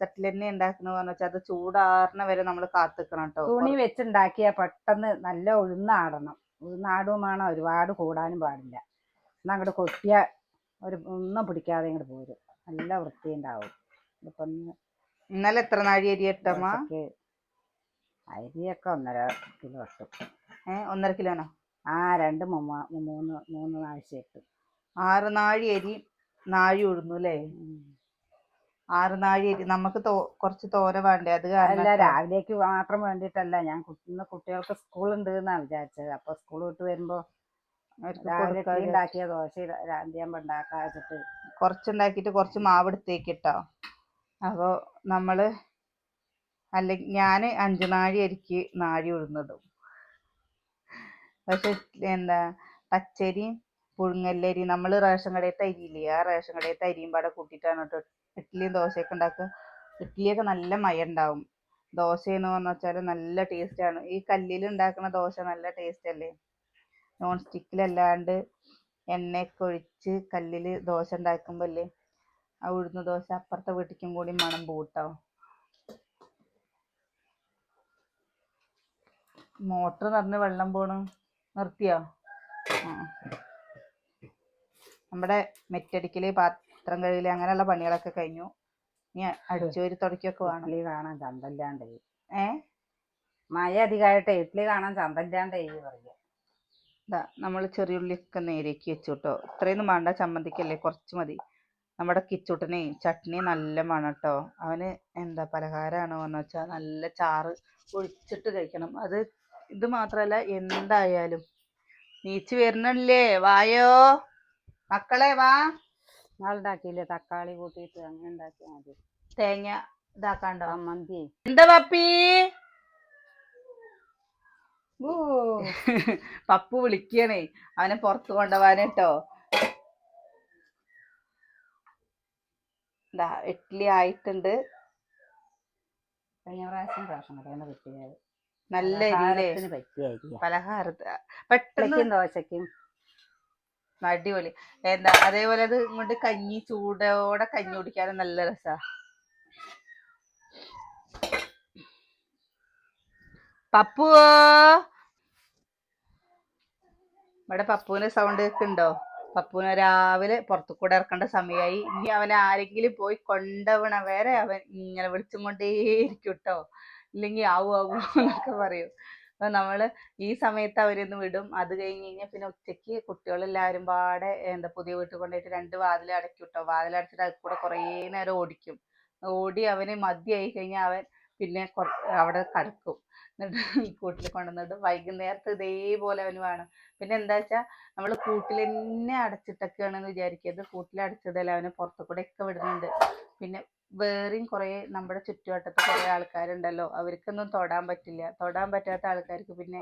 തട്ടിൽ തന്നെ പറഞ്ഞാൽ വെച്ചാൽ അത് ചൂടാറണ വരെ നമ്മൾ കാത്തിക്കണം കേട്ടോ തുണി വെച്ചുണ്ടാക്കിയാൽ പെട്ടെന്ന് നല്ല ഉഴുന്നാടണം. ഉഴുന്നാടും വേണം ഒരുപാട് കൂടാനും പാടില്ല. എന്നാൽ അങ്ങോട്ട് കൊത്തിയ ഒരു ഒന്നും പിടിക്കാതെ ഇങ്ങോട്ട് പോരും. നല്ല വൃത്തി ഉണ്ടാവും ഇപ്പം ഇന്നലെ എത്ര നാഴി അരി ഇട്ടമ്മ അരിയൊക്കെ ഒന്നര കിലോ ഇട്ടു. ഏഹ് ഒന്നര കിലോനോ? ആ രണ്ട് മൂന്ന് മൂന്ന് നാഴ്ച ഇട്ടു. ആറ് നാഴി അരി നാഴി ഉഴുന്നു അല്ലേ ആറ് നാഴി നമുക്ക് കുറച്ച് തോര വേണ്ടേ? അത് കാരണം അല്ല രാവിലേക്ക് മാത്രം വേണ്ടിയിട്ടല്ല. ഞാൻ ഇന്ന് കുട്ടികൾക്ക് സ്കൂളുണ്ട് എന്നാണ് വിചാരിച്ചത്. അപ്പൊ സ്കൂൾ വിട്ട് വരുമ്പോ ഉണ്ടാക്കിയ ദോശ രാന്തിയാകുമ്പോ ഉണ്ടാക്കാ വെച്ചിട്ട്. കുറച്ചുണ്ടാക്കിയിട്ട് കുറച്ച് മാവ് എടുത്തേക്ക് ഇട്ടോ അപ്പോൾ നമ്മൾ അല്ലെങ്കിൽ ഞാൻ അഞ്ചു നാഴി അരിക്ക് നാഴി ഉഴുന്നിടും. പക്ഷെ എന്താ പച്ചരിയും പുഴുങ്ങല്ലരി നമ്മൾ റേഷൻ കടയിൽ തരിയില്ലേ ആ റേഷൻ കടയിൽ തരിയും പാടെ കൂട്ടിയിട്ടാണ് കേട്ടോ ഇഡ്ഡലിയും ദോശയൊക്കെ ഉണ്ടാക്കുക. ഇഡ്ഡലിയൊക്കെ നല്ല മയം ഉണ്ടാവും ദോശ എന്ന് പറഞ്ഞു വെച്ചാൽ നല്ല ടേസ്റ്റാണ് ഈ കല്ലിൽ ഉണ്ടാക്കുന്ന ദോശ നല്ല ടേസ്റ്റ് അല്ലേ? നോൺ സ്റ്റിക്കിലല്ലാണ്ട് എണ്ണയൊക്കെ ഒഴിച്ച് കല്ലിൽ ദോശ ഉണ്ടാക്കുമ്പോൾ അല്ലേ ആ ഉഴുന്ന ദോശ അപ്പുറത്തെ വീട്ടിലേക്കും കൂടി മണം പൂട്ടോ മോട്ടർ നിറഞ്ഞ് വെള്ളം പോണു. നിർത്തിയോ. നമ്മുടെ മെറ്റടിക്കൽ പാത്രം കഴുകൽ അങ്ങനെയുള്ള പണികളൊക്കെ കഴിഞ്ഞു. ഇനി അടിച്ചുവാരി തുടക്കൊക്കെ വേണം. ഇഡ്ഡലി കാണാൻ ചന്തല്ലാണ്ടേ ഏ? മഴ അധികമായിട്ട് ഇഡ്ഡലി കാണാൻ ചന്തല്ലാണ്ടേ പറയുക ഇതാ നമ്മൾ ചെറിയുള്ളിയൊക്കെ നേരേക്ക് വെച്ചു കേട്ടോ ഇത്രയൊന്നും വേണ്ട ചമ്മന്തിക്കല്ലേ? കുറച്ച് മതി. നമ്മുടെ കിച്ചൂട്ടനെ ചട്നി നല്ല മണം കേട്ടോ അവന് എന്താ പലഹാരമാണ് പറഞ്ഞു വെച്ചാൽ നല്ല ചാറ് ഒഴിച്ചിട്ട് കഴിക്കണം. അത് ഇത് മാത്രമല്ല എന്തായാലും നീച്ച് വരുന്നില്ലേ? വായോ? മക്കളെ വാ. നാളുണ്ടാക്കിയില്ലേ? തക്കാളി കൂട്ടിയിട്ട് അങ്ങനെ ഉണ്ടാക്കിയാൽ മതി. തേങ്ങ ഇതാക്കാണ്ടോ? മന്തി എന്താ പപ്പി? പപ്പു വിളിക്കണേ. അവനെ പുറത്ത് കൊണ്ടുപോവാനേട്ടോ എന്താ ഇഡ്ഡലി ആയിട്ടുണ്ട്. കഴിഞ്ഞ പ്രാവശ്യം പ്രാവശ്യം നിന്ന് കിട്ടിയത്. നല്ല പലഹാരത്തിന് പെട്ടെന്ന് ദോശയ്ക്കും. അടിപൊളി. എന്താ അതേപോലെ അത് ഇങ്ങോട്ട് കഞ്ഞി ചൂടോടെ കഞ്ഞി കുടിക്കാനും നല്ല രസാ. പപ്പു ഇവിടെ പപ്പുവിന് സൗണ്ട് കേൾക്കുന്നുണ്ടോ? പപ്പുവിനെ രാവിലെ പുറത്തു കൂടെ ഇറക്കേണ്ട സമയമായി ഇനി അവൻ ആരെങ്കിലും പോയി കൊണ്ടവണ വരെ അവൻ ഇങ്ങനെ വിളിച്ചും കൊണ്ടേയിരിക്കും കേട്ടോ ഇല്ലെങ്കിൽ ആവു ആവു എന്നൊക്കെ പറയും. നമ്മൾ ഈ സമയത്ത് അവരൊന്ന് വിടും. അത് കഴിഞ്ഞ് കഴിഞ്ഞാൽ പിന്നെ ഉച്ചയ്ക്ക് കുട്ടികളെല്ലാവരും പാടെ എന്താ പുതിയ വീട്ടിൽ കൊണ്ടുപോയിട്ട് രണ്ട് വാതിൽ അടക്കി കേട്ടോ വാതിലടച്ചിട്ട് അതിൽ കൂടെ കുറേ നേരം ഓടിക്കും. ഓടി അവന് മതിയായി കഴിഞ്ഞാൽ അവൻ പിന്നെ അവിടെ കിടക്കും. എന്നിട്ട് കൂട്ടിൽ കൊണ്ടുവന്നിട്ട് വൈകുന്നേരത്ത് ഇതേപോലെ അവന് വേണം. പിന്നെ എന്താ വെച്ചാൽ നമ്മൾ കൂട്ടിൽ തന്നെ അടച്ചിട്ടൊക്കെയാണെന്ന് വിചാരിക്കരുത്. കൂട്ടിൽ അടച്ചിടല അവനെ പുറത്തു കൂടെ ഒക്കെ വിടുന്നുണ്ട്. പിന്നെ വേറെയും കുറേ നമ്മുടെ ചുറ്റുവട്ടത്ത് കുറേ ആൾക്കാരുണ്ടല്ലോ. അവർക്കൊന്നും തൊടാൻ പറ്റില്ല. തൊടാൻ പറ്റാത്ത ആൾക്കാർക്ക് പിന്നെ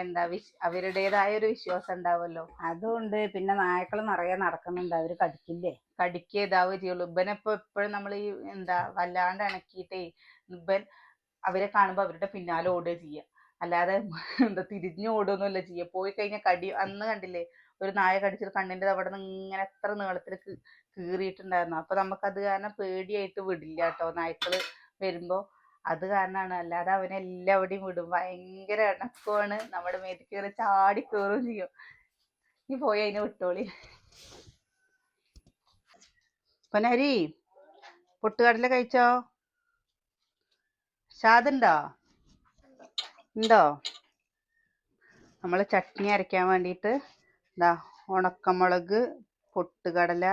എന്താ വിശ് അവരുടേതായ ഒരു വിശ്വാസം ഉണ്ടാവുമല്ലോ അതുകൊണ്ട് പിന്നെ നായ്ക്കൾ നിറയെ നടക്കുന്നുണ്ട്. അവർ കടിക്കില്ലേ? കടിക്കുക ഇതാവുക ചെയ്യുള്ളൂ ഇവനെപ്പോ എപ്പോഴും നമ്മൾ ഈ എന്താ വല്ലാണ്ട് ഇണക്കിയിട്ടേ ഇവൻ അവരെ കാണുമ്പോൾ അവരുടെ പിന്നാലെ ഓടുക ചെയ്യുക അല്ലാതെ എന്താ തിരിഞ്ഞു ഓടുകയൊന്നുമല്ല ചെയ്യുക പോയി കഴിഞ്ഞാൽ കടി അന്ന് കണ്ടില്ലേ? ഒരു നായ കടിച്ചിട്ട് കണ്ണിന്റെ അവിടെ നിന്ന് ഇങ്ങനെ എത്ര നീളത്തിൽ കീറിയിട്ടുണ്ടായിരുന്നു. അപ്പൊ നമുക്കത് കാരണം പേടിയായിട്ട് വിടില്ല കേട്ടോ. നായ്ക്കൾ വരുമ്പോ. അത് കാരണമാണ് അല്ലാതെ അവനെ എല്ലാവിടെയും വിടും. ഭയങ്കര ഇണക്കമാണ് നമ്മുടെ മേത്ത് കയറി ചാടി കയറുകയും ചെയ്യും. നീ പോയി അതിനെ വിട്ടോളി. പൊന്നരി പൊട്ടുകടല കഴിച്ചോ? ഷാദുണ്ടോ ഉണ്ടോ? നമ്മൾ ചട്നി അരയ്ക്കാൻ വേണ്ടിയിട്ട് ഇതാ ഉണക്കമുളക് പൊട്ടുകടല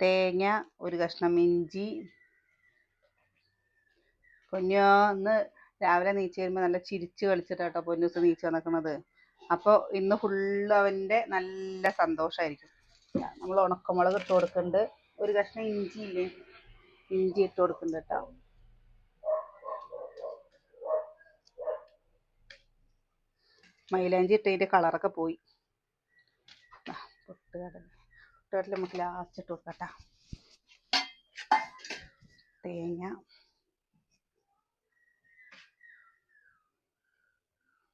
തേങ്ങ ഒരു കഷ്ണം ഇഞ്ചി. പൊന്നൊന്ന് രാവിലെ നീച്ച് വരുമ്പോൾ നല്ല ചിരിച്ച് കളിച്ചിട്ടാട്ടോ പൊന്നൂസ് നീച്ച് നടക്കുന്നത് അപ്പോൾ ഇന്ന് ഫുള്ള് അവന്റെ നല്ല സന്തോഷമായിരിക്കും നമ്മൾ ഉണക്കമുളക് ഇട്ട് കൊടുക്കുന്നുണ്ട് ഒരു കഷ്ണം ഇഞ്ചി ഇല്ലേ? ഇഞ്ചി ഇട്ട് കൊടുക്കുന്നുണ്ട് കേട്ടോ. മൈലാഞ്ചി ഇട്ടതിന്റെ കളറൊക്കെ പോയി. പൊട്ടുകടല ഇട്ടിട്ട് നമുക്ക് ലാസ്റ്റ് ഇട്ട് കൊടുക്കാം തേങ്ങ.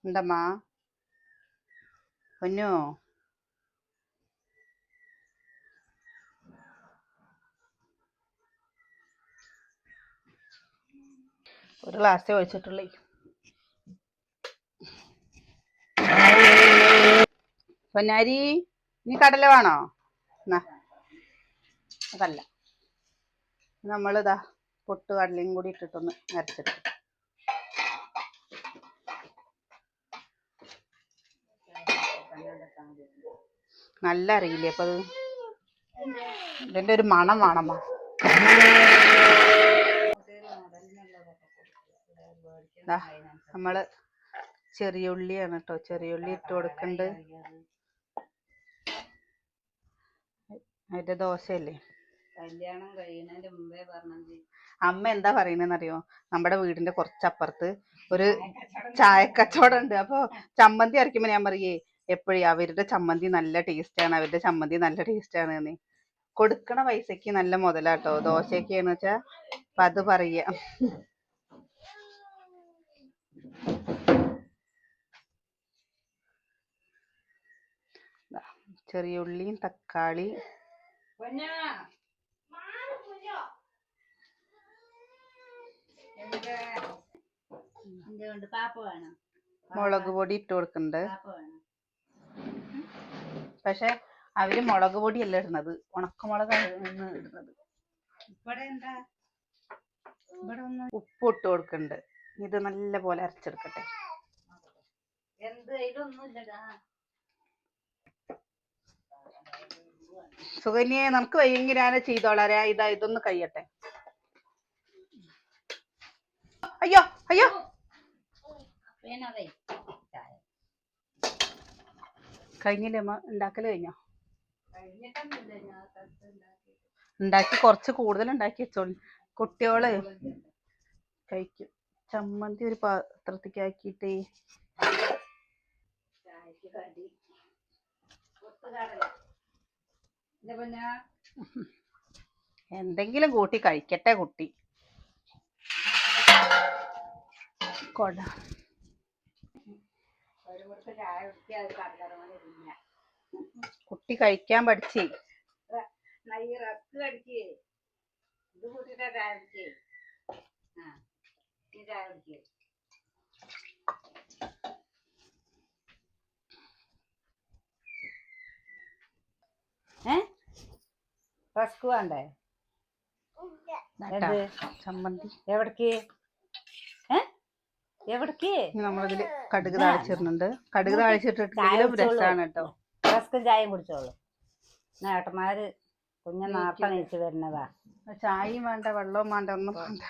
ഉണ്ടമ്മാ. പൊന്നോ? ഒരു ഗ്ലാസ് ഒഴിച്ചിട്ടുള്ളേ. പൊന്നാരി നീ കടല വേണോ? അതല്ല. നമ്മളിതാ പൊട്ട് കടലയും കൂടി ഇട്ടിട്ടൊന്ന് അരച്ചെടുക്കും. നല്ല അറിയില്ലേ അപ്പൊ അത് ഒരു മണം വേണമ്മ നമ്മൾ ചെറിയ ഉള്ളിയാണ് കേട്ടോ ചെറിയ ഉള്ളി ഇട്ട് കൊടുക്കണ്ട്. അതിന്റെ ദോശയല്ലേ? കല്യാണം കഴിയുന്നതിന്റെ മുമ്പേ പറഞ്ഞത്. അമ്മ എന്താ പറയുന്നതെന്നറിയോ? നമ്മുടെ വീടിന്റെ കുറച്ചപ്പുറത്ത് ഒരു ചായക്കച്ചവടം ഉണ്ട്. അപ്പൊ ചമ്മന്തി അരക്കുമ്പോ ഞാൻ പറയേ എപ്പോഴും അവരുടെ ചമ്മന്തി നല്ല ടേസ്റ്റ് ആണ്? അവരുടെ ചമ്മന്തി നല്ല ടേസ്റ്റ് ആണ്? എന്ന്. കൊടുക്കണ പൈസക്ക് നല്ല മുതലാട്ടോ. ദോശയൊക്കെയാന്ന് വെച്ചാ അപ്പൊ അത് പറയാ. ദാ, ചെറിയ ഉള്ളിയും തക്കാളി മുളക് പൊടി ഇട്ട് കൊടുക്കുന്നുണ്ട് പാപ്പ വേണം? പക്ഷെ അവർ മുളക് പൊടിയല്ല ഇടുന്നത്. ഉണക്കമുളകാണ് ഇടുന്നത്. ഇവിടെ എന്താ? ഇവിടെ ഒന്ന് ഉപ്പ് ഇട്ട് കൊടുക്കുന്നുണ്ട് ഇത് നല്ല പോലെ അരച്ചെടുക്കട്ടെ. എന്ത്? ഇതിലൊന്നുമില്ലടാ സുകന്യെ നമുക്ക് വയ്യെങ്കിൽ ഞാൻ ചെയ്തോളാം. രാ, ഇതാ ഇതൊന്ന് കഴിയട്ടെ. അയ്യോ അയ്യോ. കഴിഞ്ഞില്ലേ ഉണ്ടാക്കൽ കഴിഞ്ഞോ? ഉണ്ടാക്കി കുറച്ച് കൂടുതൽ ഉണ്ടാക്കി വെച്ചോ കുട്ടികൾ കഴിക്കും. ചമ്മന്തി ഒരു പാത്രത്തേക്ക് ആക്കിയിട്ടേ. ചായക്ക് കടി എന്തെങ്കിലും കൂട്ടി കഴിക്കട്ടെ കുട്ടി. കൊട. കുട്ടി കഴിക്കാൻ പഠിച്ചേ? ഏ? റസ്ക് വേണ്ടേ? ചമ്മന്തി. എവിടേക്ക്? എവിടേക്ക്? ഇനി കടുക് താളിച്ചിടുന്നുണ്ട്. കടുക് കുടിച്ചോളൂ. രസമാണ് കേട്ടോ. റസ്കും ചായയും കുടിച്ചോളൂ. നേട്ടന്മാര് കുഞ്ഞ് നാർത്ത നീച്ച് വരുന്നതാ. ചായയും വേണ്ട വെള്ളവും വേണ്ട ഒന്നും വേണ്ട.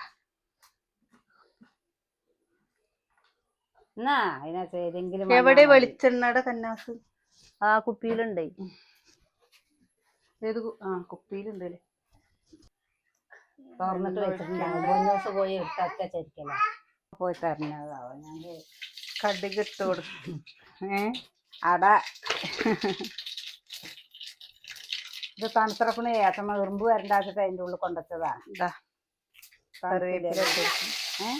എന്നാ അതിനകത്ത് ഏതെങ്കിലും എവിടെ. വെളിച്ചെണ്ണയുടെ കന്നാസ്? ആ കുപ്പിയിലുണ്ടേ. ഏത് ആ കുപ്പിയിലുണ്ട് അല്ലേ തുറന്നിട്ട് വെച്ചിട്ടുണ്ടാവും പോയി ഇട്ടൊക്കെ ചെരിക്കല പോയി തരണതാവും? ഞാൻ കടുക് ഇട്ട് കൊടുക്കും ഏ? അട. ഇത് തണുത്തിറക്കണേ ഏട്ടമ്മ ഉറുമ്പ് വരണ്ടാച്ചിട്ട് അതിന്റെ ഉള്ളിൽ കൊണ്ടുവച്ചതാണ് ഇതാ. കറിവേപ്പില ഏ?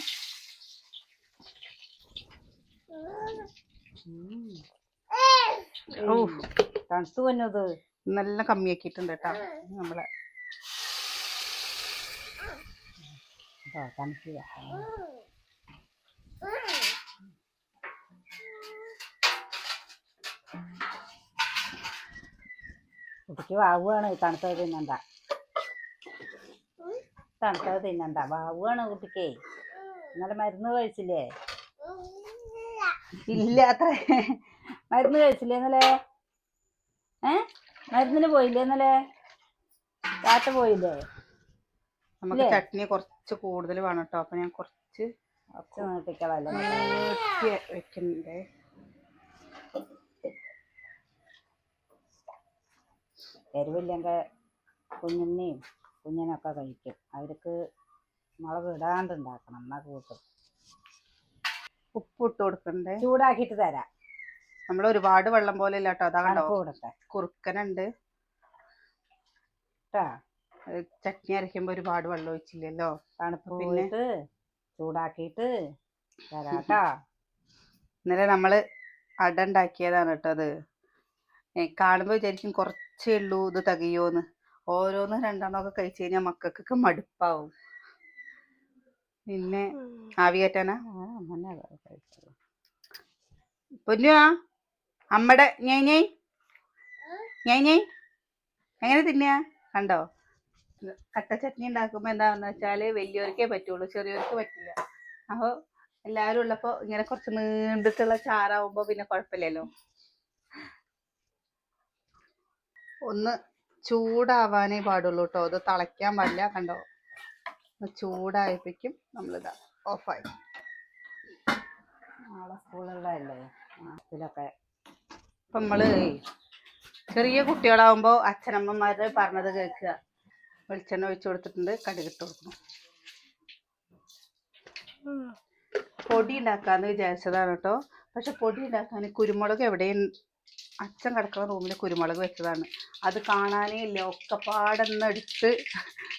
ഓ വന്നത് നല്ല കമ്മിയാക്കിയിട്ടുണ്ട് കേട്ടോ നമ്മളെ തണുപ്പില്ല കുട്ടിക്ക് വാവുകയാണ് തണുത്തത് തിന്നണ്ട. തണുത്തത് തിന്നണ്ട. വാവുകയാണ് കുട്ടിക്ക്. ഇന്നലെ മരുന്ന് കഴിച്ചില്ലേ? ഇല്ല അത്ര. മരുന്ന് കഴിച്ചില്ലേ ഇന്നലെ? ഏ? മരുന്നിന് പോയില്ലേ ഇന്നലെ? കാട്ട പോയില്ലേ? നമുക്ക്? ചട്നി കുറച്ച് കൂടുതൽ വേണം കേട്ടോ അപ്പൊ ഞാൻ കുറച്ച് വെക്കുന്നുണ്ട് എരിവില്ലെങ്കിൽ കുഞ്ഞിനെയും കുഞ്ഞിനൊക്കെ കഴിക്കും. അവർക്ക് മുളക് ഇടാണ്ട് ഉണ്ടാക്കണം. എന്നാ കൂട്ടും. ഉപ്പ് ഇട്ട് കൊടുക്കണ്ടേ? ചൂടാക്കിയിട്ട് തരാം. നമ്മൾ ഒരുപാട് വെള്ളം പോലെ ഇല്ല കേട്ടോ അതാ കണ്ടോ? കുറുക്കനുണ്ട്. ചട്നി അരയ്ക്കുമ്പോ ഒരുപാട് വെള്ളം ഒഴിച്ചില്ലല്ലോ. തണുപ്പ് പിന്നെ? പോയിട്ട് ചൂടാക്കിയിട്ട് തരാട്ടോ ഇന്നലെ നമ്മൾ അട ഉണ്ടാക്കിയതാണ് കേട്ടോ അത്. കാണുമ്പോൾ കാണുമ്പോ വിചാരിക്കും കുറച്ചേ ഉള്ളൂ ഇത് തികയോന്ന്. ഓരോന്ന് രണ്ടെണ്ണമൊക്കെ കഴിച്ചു കഴിഞ്ഞാൽ മക്കൾക്കൊക്കെ മടുപ്പാവും. പിന്നെ ആവി കയറ്റാനാ? ആ പൊന്നുവാ? അമ്മടെ ഞൈ ഞൈ എങ്ങനെ തിന്നാ കണ്ടോ? കട്ട ചട്നി ഉണ്ടാക്കുമ്പോ എന്താന്ന് വെച്ചാൽ വലിയവർക്കേ പറ്റുള്ളൂ ചെറിയവർക്ക് പറ്റില്ല. അപ്പൊ എല്ലാരും ഉള്ളപ്പോ ഇങ്ങനെ കുറച്ച് നീണ്ടിട്ടുള്ള ചാറാവുമ്പോ പിന്നെ കുഴപ്പമില്ലല്ലോ. ഒന്ന് ചൂടാവാനേ പാടുള്ളൂ കേട്ടോ. അത് തിളയ്ക്കാൻ പാടില്ല കണ്ടോ? ചൂടായപ്പോഴേക്കും നമ്മളിതാ ഓഫായി നാളെ സ്കൂളുള്ളതല്ലേ മാസത്തിലൊക്കെ ഇപ്പൊ നമ്മൾ ചെറിയ കുട്ടികളാവുമ്പോ അച്ഛനമ്മമാര് പറഞ്ഞത് കേൾക്കുക. വെളിച്ചെണ്ണ ഒഴിച്ചു കൊടുത്തിട്ടുണ്ട് കടുകിട്ട് കൊടുക്കണം. പൊടി ഉണ്ടാക്കാന്ന് വിചാരിച്ചതാണ് കേട്ടോ. പക്ഷെ പൊടി ഉണ്ടാക്കാൻ കുരുമുളക് എവിടെയും അച്ഛൻ കിടക്കുന്ന റൂമിൽ കുരുമുളക് വെച്ചതാണ്. അത് കാണാനേ ഇല്ല. ഒക്കെ പാടെന്ന് എടുത്ത്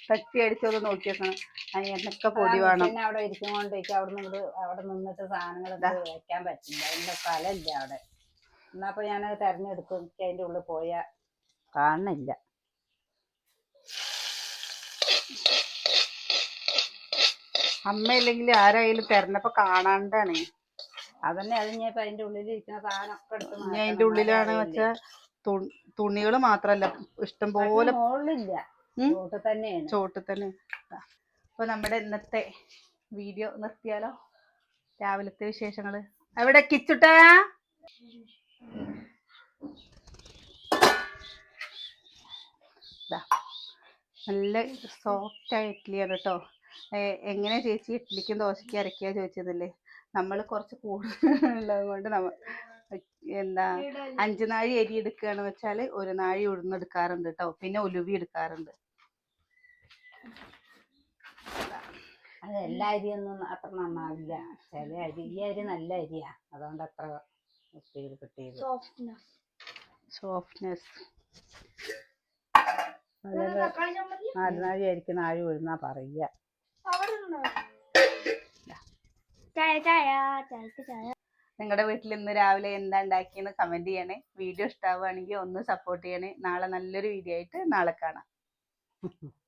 തട്ടി അടിച്ചൊന്ന് നോക്കി വെക്കണം അതിന് എന്നൊക്കെ പൊടി വേണം. അവിടെ ഇരിക്കുമ്പോണ്ടേക്ക് അവിടെ നിന്ന് അവിടെ നിന്നിട്ട് സാധനങ്ങളൊക്കെ വെക്കാൻ പറ്റില്ല. അതിന്റെ സ്ഥലമില്ല അവിടെ. എന്നപ്പോ ഞാനത് തെരഞ്ഞെടുക്കും. എനിക്ക് അതിന്റെ ഉള്ളിൽ പോയാ കാണുന്നില്ല അമ്മയില്ലെങ്കിൽ ആരായാലും തെരഞ്ഞപ്പോ കാണാണ്ടാണ്. അതന്നെ അത് ഞാൻ ഇപ്പൊ അതിന്റെ ഉള്ളിൽ ഇരിക്കുന്ന സാധനമൊക്കെ എടുത്ത് ഞാൻ. അതിന്റെ ഉള്ളിലാണ് വെച്ചാ തുണികൾ മാത്രല്ല ഇഷ്ടം പോലെ മുകളിലില്ല? റോട്ടിൽ തന്നെയാണ്. തന്നെ. അപ്പൊ നമ്മുടെ ഇന്നത്തെ വീഡിയോ നിർത്തിയാലോ? രാവിലത്തെ വിശേഷങ്ങൾ. അവിടെ കിച്ചുട്ടാ? നല്ല സോഫ്റ്റ് ആയ ഇഡ്ഡലിയാണ് കേട്ടോ എങ്ങനെ ചേച്ചി ഇഡ്ഡലിക്കും ദോശയ്ക്കും ഇറക്കിയാ ചോദിച്ചതല്ലേ നമ്മൾ കുറച്ച് കൂടുതലുള്ളത് കൊണ്ട് നമ്മ എന്താ അഞ്ച് നാഴി അരി എടുക്കുകയാണെന്ന് വെച്ചാൽ ഒരു നാഴി ഉഴുന്നെടുക്കാറുണ്ട് കേട്ടോ പിന്നെ ഉലുവി എടുക്കാറുണ്ട്. അത് എല്ലാ അരിയൊന്നും അത്ര നന്നാവില്ല. ചില അരി ഈ അരി നല്ല അരിയാ. അതുകൊണ്ട് അത്ര കിട്ടിയത് സോഫ്റ്റ്നെസ് നാലുനാഴി അരിക്ക് നാഴി ഉഴുന്നാ പറയുക. ചായ ചായ ചായക്ക് ചായ. നിങ്ങളുടെ വീട്ടിൽ ഇന്ന് രാവിലെ എന്താ ഉണ്ടാക്കിയെന്ന് കമന്റ് ചെയ്യണേ. വീഡിയോ ഇഷ്ടാവുകയാണെങ്കിൽ ഒന്ന് സപ്പോർട്ട് ചെയ്യണേ. നാളെ നല്ലൊരു വീഡിയോ ആയിട്ട് നാളെ കാണാം.